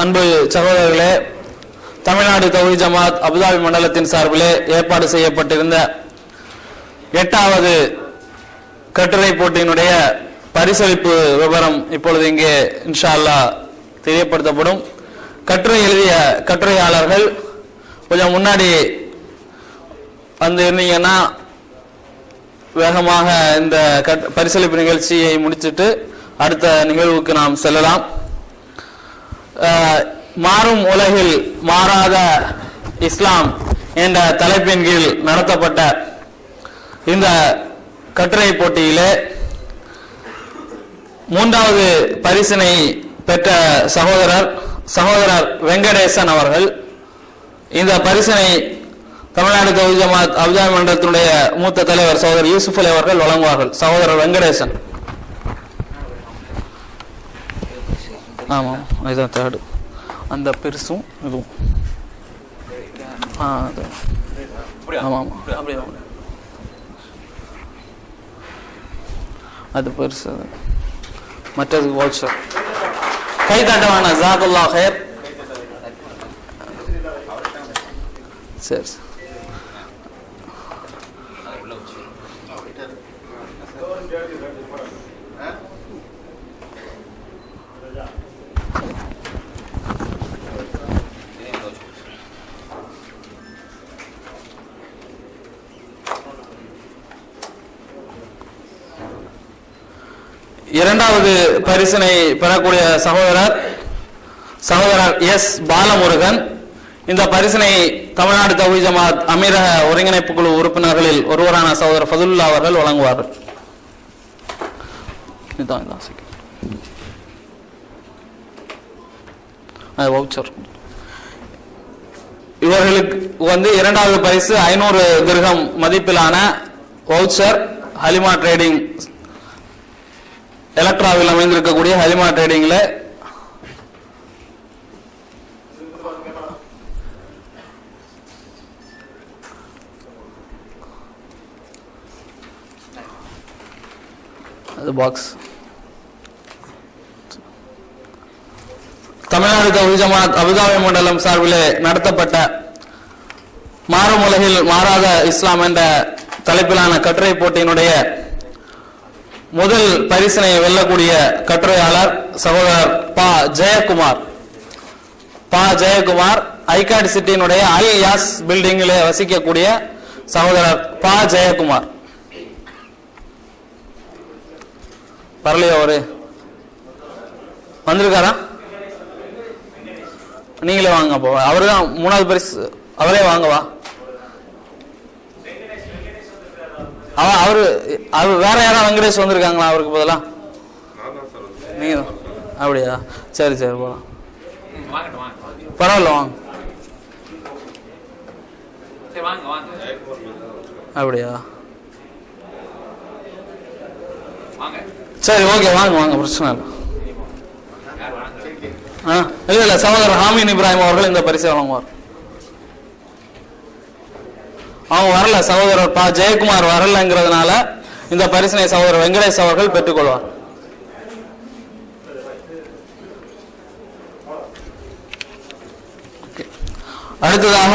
அன்பு சகோதரர்களே தமிழ்நாடு தௌஹி ஜமாத் அபுதாபி மண்டலத்தின் சார்பிலே ஏற்பாடு செய்யப்பட்டிருந்த எட்டாவது கட்டுரை போட்டியினுடைய பரிசளிப்பு விவரம் இப்பொழுது இங்கே இன்ஷா அல்லாஹ் தெரியப்படுத்தப்படும். கட்டுரை எழுதிய கட்டுரையாளர்கள் கொஞ்சம் முன்னாடி வந்து இருந்தீங்கன்னா வேகமாக இந்த கட்- பரிசளிப்பு நிகழ்ச்சியை முடிச்சிட்டு அடுத்த நிகழ்வுக்கு நாம் செல்லலாம். மாறும் உலகில் மாறாத இஸ்லாம் என்ற தலைப்பின் கீழ் நடத்தப்பட்ட இந்த கட்டுரை போட்டியிலே மூன்றாவது பரிசினை பெற்ற சகோதரர் சகோதரர் வெங்கடேசன் அவர்கள். இந்த பரிசினை தமிழ்நாடு தொகுதி ஜமாத் அபிஜா மன்றத்தினுடைய மூத்த தலைவர் சகோதரர் யூசுஃப் அலி அவர்கள் வழங்குவார்கள். சகோதரர் வெங்கடேசன். ஆமாம் இதுதான் தேர்டு அந்த பெருசும் இதுவும். ஆ அது. ஆமாம் ஆமாம் அப்படியே. அது பெருசு அது. மற்றது வாட்சர் கை தட்ட வேணாம் ஜாகுல்லா ஹேர் சரி. இரண்டாவது பரிசனை பெறக்கூடிய சகோதரர் சகோதரர் எஸ் பாலமுருகன். இந்த பரிசனை தமிழ்நாடு தௌஹி ஜமாத் அமீரக ஒருங்கிணைப்பு குழு உறுப்பினர்களில் ஒருவரான சகோதரர் ஃபதுல்லா அவர்கள் வழங்குவார்கள் வவுச்சர் இவர்களுக்கு வந்து இரண்டாவது பரிசு ஐநூறு திர்கம் மதிப்பிலான வவுச்சர் ஹலிமா ட்ரேடிங் எலக்ட்ராவில் அமைந்திருக்கக்கூடிய ஹலிமா ட்ரேடிங்ல அது பாக்ஸ் தமிழ்நாடு தௌஹி ஜமாத் அபுதாபி மண்டலம் சார்பில் நடத்தப்பட்ட மாறும் உலகில் மாறாத இஸ்லாம் என்ற தலைப்பிலான கட்டுரை போட்டியினுடைய முதல் பரிசனை வெல்லக்கூடிய கட்டுரையாளர் சகோதரர் பா ஜெயக்குமார். பா ஜெயக்குமார் ஐகாட் சிட்டியினுடைய அல் யாஸ் பில்டிங்கில் வசிக்கக்கூடிய சகோதரர் பா ஜெயக்குமார். வரலையா அவரு? வந்திருக்காரா? நீங்களே வாங்க அப்போ. அவரு தான் மூணாவது பரிசு. அவரே வாங்கவா அவ அவரு அவர் வேற யாராவது வெங்கடேஷ் வந்திருக்காங்களா அவருக்கு பதிலாக நீங்க தான். அப்படியா? சரி சரி போலாம். பரவாயில்ல வாங்க. அப்படியா? சரி ஓகே வாங்க வாங்க பிரச்சனை இல்லை. ஆ? இல்லை இல்லை சகோதரர் ஹாமின் இப்ராஹிம் அவர்கள் இந்த பரிசை வழங்குவார். அவங்க வரல சகோதரர் பா ஜெயக்குமார் வரலங்கிறதுனால இந்த பரிசனை சகோதரர் வெங்கடேஷ் அவர்கள் பெற்றுக்கொள்வார். அடுத்ததாக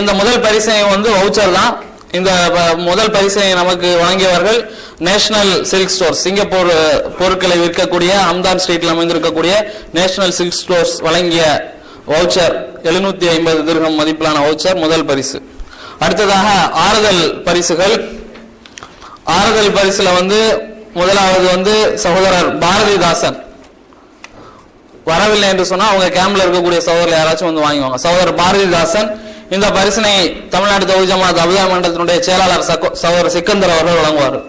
இந்த முதல் பரிசனை வந்து வவுச்சர் தான். இந்த முதல் பரிசனை நமக்கு வழங்கியவர்கள் நேஷனல் சில்க் ஸ்டோர் சிங்கப்பூர் பொருட்களை விற்கக்கூடிய அம்தான் ஸ்ட்ரீட்டில் அமைந்திருக்கக்கூடிய நேஷனல் சில்க் ஸ்டோர்ஸ் வழங்கிய வவுச்சர் எழுநூத்தி ஐம்பது திருகம் மதிப்பிலான வவுச்சர் முதல் பரிசு. அடுத்ததாக ஆறுதல் பரிசுகள். ஆறுதல் பரிசுல வந்து முதலாவது வந்து சகோதரர் பாரதிதாசன். வரவில்லை என்று சொன்னா அவங்க கேம்ப்ல இருக்கக்கூடிய சகோதரர் யாராச்சும் வந்து வாங்குவாங்க. சகோதரர் பாரதிதாசன் இந்த பரிசனை தமிழ்நாடு தௌஹி ஜமாத் அபிதா மண்டலத்தினுடைய செயலாளர் சகோ- சகோதரர் சிக்கந்தர் அவர்கள் வழங்குவார்.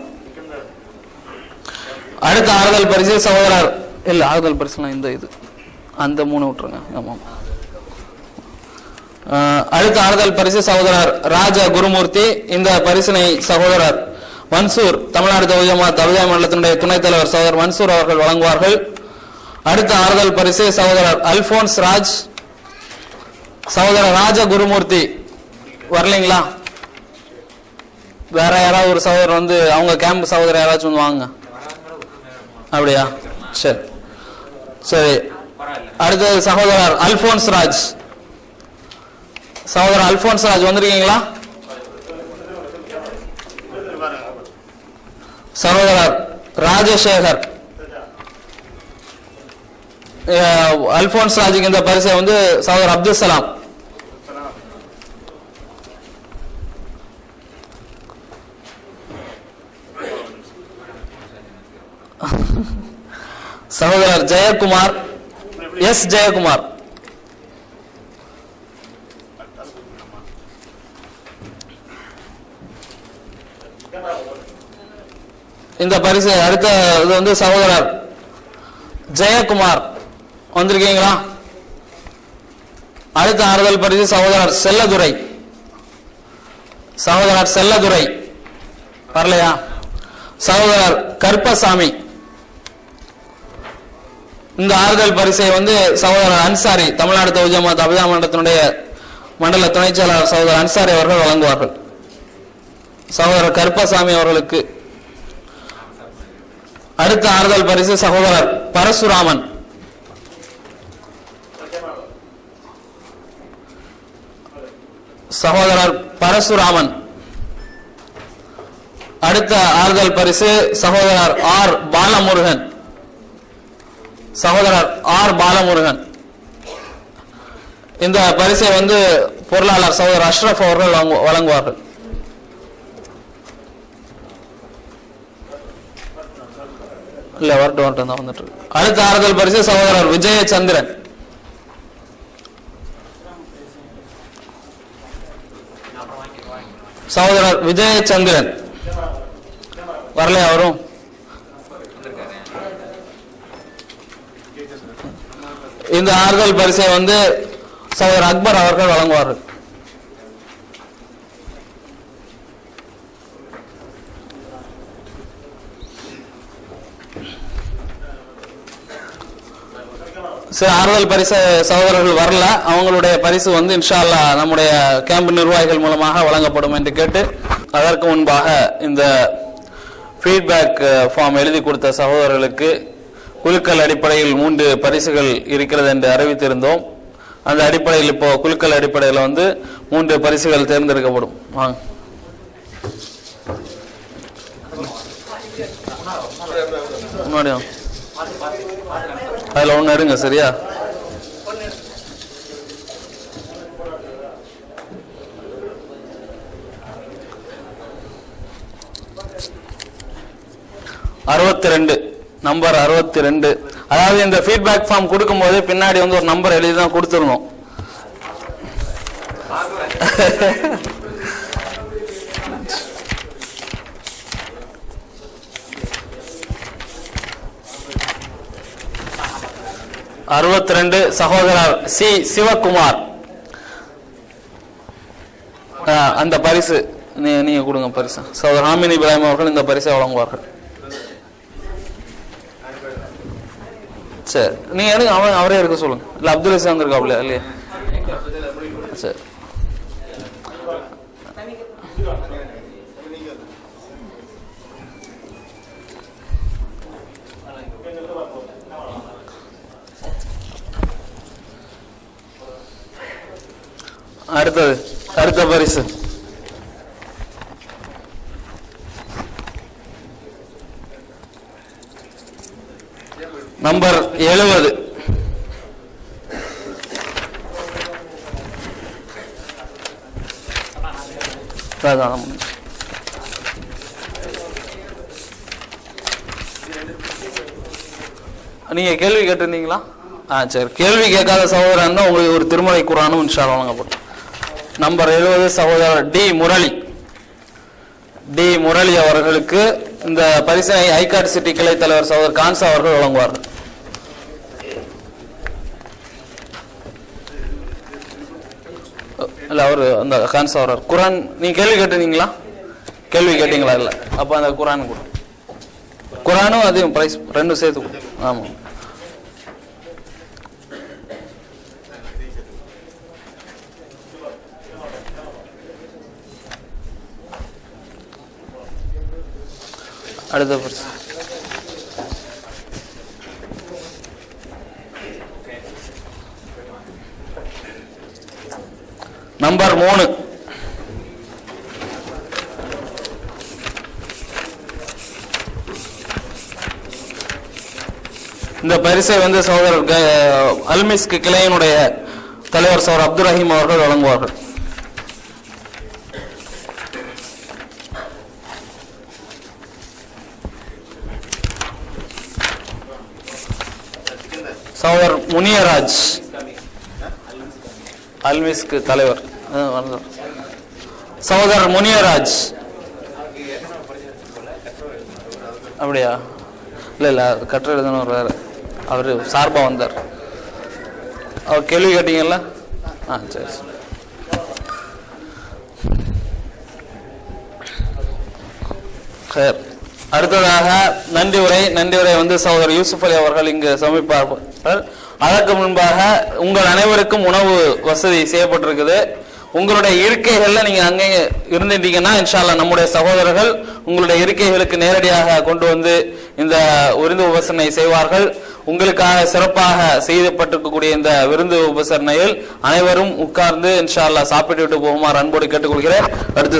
அடுத்த ஆறுதல் பரிசு சகோதரர் இல்ல ஆறுதல் பரிசுலாம் இந்த இது. அந்த மூணு விட்டுருங்க. ஆமாம். அடுத்த ஆறுதல் பரிசு சகோதரர் ராஜ குருமூர்த்தி இந்த பரிசினை சகோதரர் மன்சூர் தமிழ்நாடு தௌஹி ஜமாத் மண்டலத்தினுடைய துணைத் தலைவர் சகோதரர் மன்சூர் அவர்கள் வழங்குவார்கள். அடுத்த ஆறுதல் பரிசு சகோதரர் அல்போன்ஸ் ராஜ் சகோதரர் ராஜ குருமூர்த்தி. வரலீங்களா? வேற யாராவது ஒரு சகோதரர் வந்து அவங்க கேம்ப் சகோதரர் யாராச்சும் வந்து வாங்க. அப்படியா? சரி. சரி. அடுத்தது சகோதரர் அல்போன்ஸ் ராஜ். சகோதரர் அல்போன்ஸ் ராஜ் வந்திருக்கீங்களா? சகோதரர் ராஜசேகர். அல்போன்ஸ் ராஜுக்கு இந்த பரிசை வந்து சகோதரர் அப்துல் சலாம். சகோதரர் ஜெயக்குமார் எஸ் ஜெயக்குமார். இந்த பரிசு அடுத்த இது வந்து சகோதரர் ஜெயக்குமார். வந்திருக்கீங்களா? அடுத்த ஆறுதல் பரிசு சகோதரர் செல்லதுரை. சகோதரர் செல்லதுரை. வரலையா? சகோதரர் கருப்பசாமி. இந்த ஆறுதல் பரிசை வந்து சகோதரர் அன்சாரி தமிழ்நாடு தௌஜமாத் அபிதா மண்டலத்தினுடைய மண்டல துணைச் செயலாளர் சகோதரர் அன்சாரி அவர்கள் வழங்குவார்கள். சகோதரர் கருப்பசாமி அவர்களுக்கு அடுத்த ஆறுதல் பரிசு சகோதரர் பரசுராமன். சகோதரர் பரசுராமன். அடுத்த ஆறுதல் பரிசு சகோதரர் ஆர் பாலமுருகன். சகோதரர் ஆர் பாலமுருகன். இந்த பரிசை வந்து பொருளாளர் சகோதரர் அஷ்ரப் அவர்கள் வழங்கு- வழங்குவார்கள். இல்ல வரட்டும் வரட்டும் தான் வந்துட்டு இருக்கு. அடுத்த ஆறுதல் பரிசு சகோதரர் விஜயச்சந்திரன் சகோதரர் விஜயச்சந்திரன் வரலையா அவரும்? இந்த ஆறுதல் பரிசை வந்து சகோதரர் அக்பர் அவர்கள் வழங்குவார்கள் சில ஆறுதல் பரிசு சகோதரர்கள் வரல. அவங்களுடைய பரிசு வந்து இன்ஷால்லா நம்முடைய கேம்ப் நிர்வாகிகள் மூலமாக வழங்கப்படும் என்று கேட்டு அதற்கு முன்பாக இந்த ஃபீட்பேக் ஃபார்ம் எழுதி கொடுத்த சகோதரர்களுக்கு குலுக்கல் அடிப்படையில் மூன்று பரிசுகள் இருக்கிறது என்று அறிவித்திருந்தோம். அந்த அடிப்படையில் இப்போ குலுக்கல் அடிப்படையில் வந்து மூன்று பரிசுகள் தேர்ந்தெடுக்கப்படும். வாங்க. முன்னாடி அதில் ஒன்று எடுங்க சரியா அறுபத்தி ரெண்டு நம்பர் அறுபத்தி ரெண்டு அதாவது இந்த ஃபீட்பேக் ஃபார்ம் கொடுக்கும்போது பின்னாடி வந்து ஒரு நம்பர் எழுதி தான் கொடுத்துருணும் அறுபத்தி ரெண்டு சகோதரர் சி சிவகுமார். அந்த பரிசு நீ- நீங்க கொடுங்க பரிசு. சகோதரர் ஹாமினி இப்ராஹிம் அவர்கள் இந்த பரிசை வழங்குவார்கள். சரி நீங்க எனக்கு அவன் அவரே இருக்க சொல்லுங்க. இல்ல அப்துல் ரசீம் வந்திருக்காப்ல இல்லையா? சரி. அடுத்தது அடுத்த பரிசு. நம்பர் எழுபது நீங்க கேள்வி கேட்டிருந்தீங்களா? ஆ சரி. கேள்வி கேட்காத சகோதரன் தான் உங்களுக்கு ஒரு திருமலை குரானும் இன்ஷா அல்லாஹ் வழங்கப்படும். நம்பர் எழுபது சகோதரர் டி முரளி. டி முரளி அவர்களுக்கு இந்த பரிசனை ஐகாட் சிட்டி கிளை தலைவர் சகோதரர் கான்சா அவர்கள் வழங்குவார். இல்ல அவர் அந்த கான்சா அவர் குரான் நீங்க கேள்வி கேட்டுனீங்களா கேள்வி கேட்டீங்களா? இல்ல. அப்ப அந்த குரான் கொடு. குரானும் அதையும் பிரைஸ் ரெண்டும் சேர்த்து கொடு. அடுத்த பரிசு நம்பர் மூணு. இந்த பரிசை வந்து சகோதரர் க- அல்மிஸ்க் தலைவர் சகோதரர் அப்துல் ரஹீம் அவர்கள் வழங்குவார்கள். சகோதரர் முனியராஜ். அல்விஸ்க்கு தலைவர். ஆ, சகோதரர் முனியராஜ். அப்படியா? இல்ல இல்ல கட்டுரை எழுதணும் வேற. அவர் சார்பா வந்தார். அவர் கேள்வி கேட்டீங்கல்ல? ஆ சரி சரி. அடுத்ததாக நன்றி உரை நன்றி உரை வந்து சகோதரர் யூசுப் அலி அவர்கள் இங்கு சமைப்பார்கள் அதற்கு முன்பாக உங்கள் அனைவருக்கும் உணவு வசதி செய்யப்பட்டிருக்குது. உங்களுடைய இருக்கைகளில் நீங்கள் அங்கே இருந்துட்டீங்கன்னா இன்ஷால்லா நம்முடைய சகோதரர்கள் உங்களுடைய இருக்கைகளுக்கு நேரடியாக கொண்டு வந்து இந்த விருந்து உபசரணை செய்வார்கள். உங்களுக்காக சிறப்பாக செய்யப்பட்டிருக்கக்கூடிய இந்த விருந்து உபசரணையில் அனைவரும் உட்கார்ந்து இன்ஷால்லா சாப்பிட்டு விட்டு போகுமாறு அன்போடு கேட்டுக்கொள்கிறேன். அடுத்து